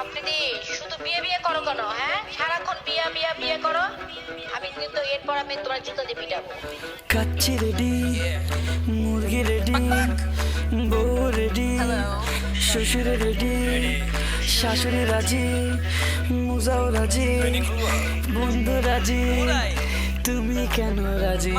আপনি শুধু বিয়ে বিয়ে করো কেন হ্যাঁ? সারাক্ষণ বিয়া বিয়া বিয়ে করো। আমি কিন্তু এরপর আমি তোমার জুতো দিয়ে পিটাবো। কাচ্চি রেডি মুরগি রেডি বউ রেডি শ্বশুর রেডি শাশুড়ি রাজি মুজাও রাজি বন্ধু রাজি তুমি কেন রাজি?